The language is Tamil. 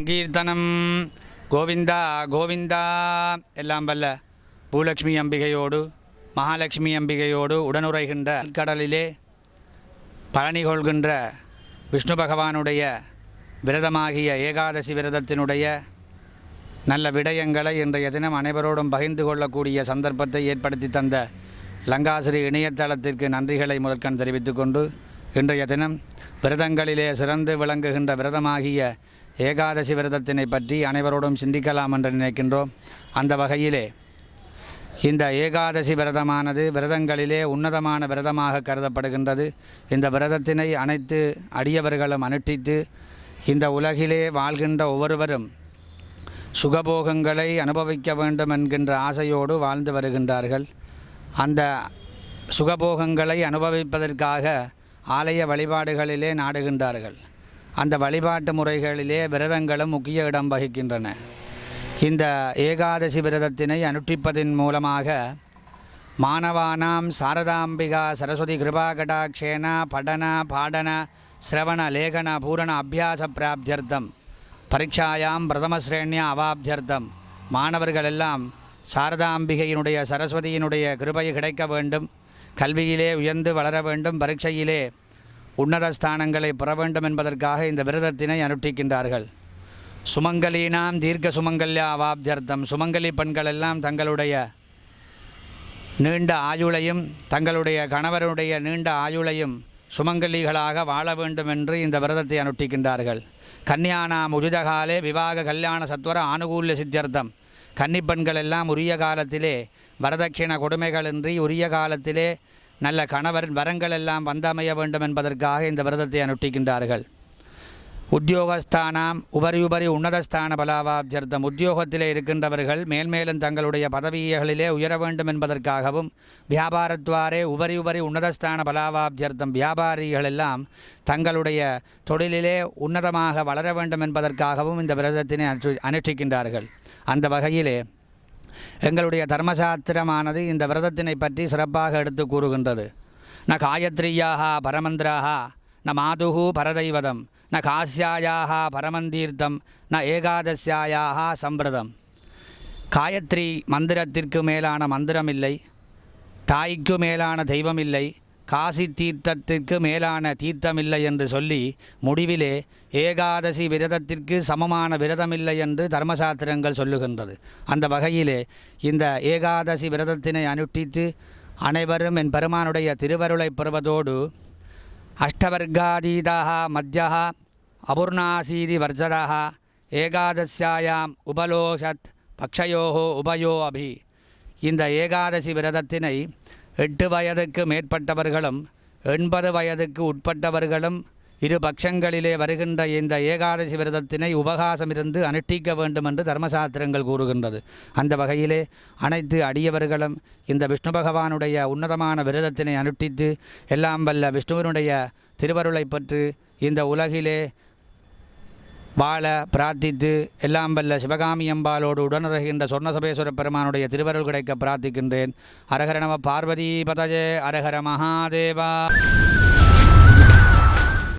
சங்கீர்த்தனம். கோவிந்தா கோவிந்தா. எல்லாம் வல்ல. பூலக்ஷ்மி அம்பிகையோடு மகாலட்சுமி அம்பிகையோடு உடனுரைகின்ற கடலிலே பழனி கொள்கின்ற விஷ்ணு பகவானுடைய விரதமாகிய ஏகாதசி விரதத்தினுடைய நல்ல விடயங்களை இன்றைய தினம் அனைவரோடும் பகிர்ந்து கொள்ளக்கூடிய சந்தர்ப்பத்தை ஏற்படுத்தி தந்த லங்காசிரி இணையதளத்திற்கு நன்றிகளை முதற்கண் தெரிவித்துக்கொண்டு இன்றைய தினம் விரதங்களிலே சிறந்து விளங்குகின்ற விரதமாகிய ஏகாதசி விரதத்தினை பற்றி அனைவரோடும் சிந்திக்கலாம் என்று நினைக்கின்றோம். அந்த வகையிலே இந்த ஏகாதசி விரதமானது விரதங்களிலே உன்னதமான விரதமாக கருதப்படுகின்றது. இந்த விரதத்தினை அனைத்து அடியவர்களும் அனுஷ்டித்து இந்த உலகிலே வாழ்கின்ற ஒவ்வொருவரும் சுகபோகங்களை அனுபவிக்க வேண்டும் என்கின்ற ஆசையோடு வாழ்ந்து வருகின்றார்கள். அந்த சுகபோகங்களை அனுபவிப்பதற்காக ஆலய வழிபாடுகளிலே நாடுகின்றார்கள். அந்த வழிபாட்டு முறைகளிலே விரதங்களும் முக்கிய இடம் வகிக்கின்றன. இந்த ஏகாதசி விரதத்தினை அனுஷ்டிப்பதன் மூலமாக மாணவானாம் சாரதாம்பிகா சரஸ்வதி கிருபா கடாட்சேன படன பாடன சிரவண லேகன பூரண அபியாச பிராப்தியர்த்தம் பரீட்சாயாம் பிரதமஸ்ரேணியா அவாப்தியர்த்தம். மாணவர்களெல்லாம் சாரதாம்பிகையினுடைய சரஸ்வதியினுடைய கிருபை கிடைக்க வேண்டும். கல்வியிலே உயர்ந்து வளர வேண்டும். பரீட்சையிலே உன்னத ஸ்தானங்களை பெற வேண்டும் என்பதற்காக இந்த விரதத்தினை அனுஷ்டிக்கின்றார்கள் சுமங்கலீனாம் தீர்க்க சுமங்கல்யா அவாப்தியர்த்தம் சுமங்கலி பெண்கள் எல்லாம் தங்களுடைய நீண்ட ஆயுளையும் தங்களுடைய கணவருடைய நீண்ட ஆயுளையும் சுமங்கலிகளாக வாழ வேண்டும் என்று இந்த விரதத்தை அனுஷ்டிக்கின்றார்கள் கன்னியானாம் உஜிதகாலே விவாக கல்யாண சத்வர ஆனுகூல்ய சித்தியர்த்தம். கன்னிப்பெண்கள் எல்லாம் உரிய காலத்திலே வரதட்சிண கொடுமைகளின்றி உரிய காலத்திலே நல்ல கணவர் வரங்கள் எல்லாம் வந்தமைய வேண்டும் என்பதற்காக இந்த விரதத்தை அனுஷ்டிக்கின்றார்கள் உத்தியோகஸ்தானாம் உபரி உபரி உன்னதஸ்தான பலாவாப்ஜர்த்தம் உத்தியோகத்திலே இருக்கின்றவர்கள் மேல்மேலும் தங்களுடைய பதவிகளிலே உயர வேண்டும் என்பதற்காகவும் வியாபாரத்வாரே உபரி உபரி உன்னதஸ்தான பலாவாப்ஜர்த்தம் வியாபாரிகள் எல்லாம் தங்களுடைய தொழிலிலே உன்னதமாக வளர வேண்டும் என்பதற்காகவும் இந்த விரதத்தினை அனுஷ்டிக்கின்றார்கள். அந்த வகையிலே எங்களுடைய தர்மசாஸ்திரமானது இந்த விரதத்தினை பற்றி சிறப்பாக எடுத்து கூறுகின்றது. ந காயத்ரியாக பரமந்திராக ந மாதுகு பரதைவதம் ந காசியாயாக பரமந்தீர்த்தம் ந ஏகாதசியாயாக சம்பிரதம் காயத்ரி மந்திரத்திற்கு மேலான மந்திரம் இல்லை தாய்க்கு மேலான தெய்வம் இல்லை காசி தீர்த்தத்திற்கு மேலான தீர்த்தமில்லை என்று சொல்லி முடிவிலே ஏகாதசி விரதத்திற்கு சமமான விரதமில்லை என்று தர்மசாஸ்திரங்கள் சொல்லுகின்றது. அந்த வகையிலே இந்த ஏகாதசி விரதத்தினை அனுஷ்டித்து அனைவரும் என் பெருமானுடைய திருவருளை பெறுவதோடு அஷ்டவர்காதீதாக மத்தியா அபூர்ணாசீதி வர்ஜதாக ஏகாதசியாயாம் உபலோஷத் பக்ஷயோகோ உபயோ அபி. இந்த ஏகாதசி விரதத்தினை எட்டு வயதுக்கு மேற்பட்டவர்களும் எண்பது வயதுக்கு உட்பட்டவர்களும் இரு பட்சங்களிலே வருகின்ற இந்த ஏகாதசி விரதத்தினை உபகாசமிருந்து அனுஷ்டிக்க வேண்டும் என்று தர்மசாஸ்திரங்கள் கூறுகின்றது. அந்த வகையிலே அனைத்து அடியவர்களும் இந்த விஷ்ணு பகவானுடைய உன்னதமான விரதத்தினை அனுஷ்டித்து எல்லாம் வல்ல விஷ்ணுவினுடைய திருவருளை பெற்று இந்த உலகிலே வாழ பிரார்த்தித்து எல்லாம் வல்ல சிவகாமி அம்பாலோடு உடனுறகின்ற சொர்ணசபேஸ்வர பெருமானுடைய திருவருள் கிடைக்க பிரார்த்திக்கின்றேன். அரகரணவ நம பார்வதி பதஜே அரஹர மகாதேவா.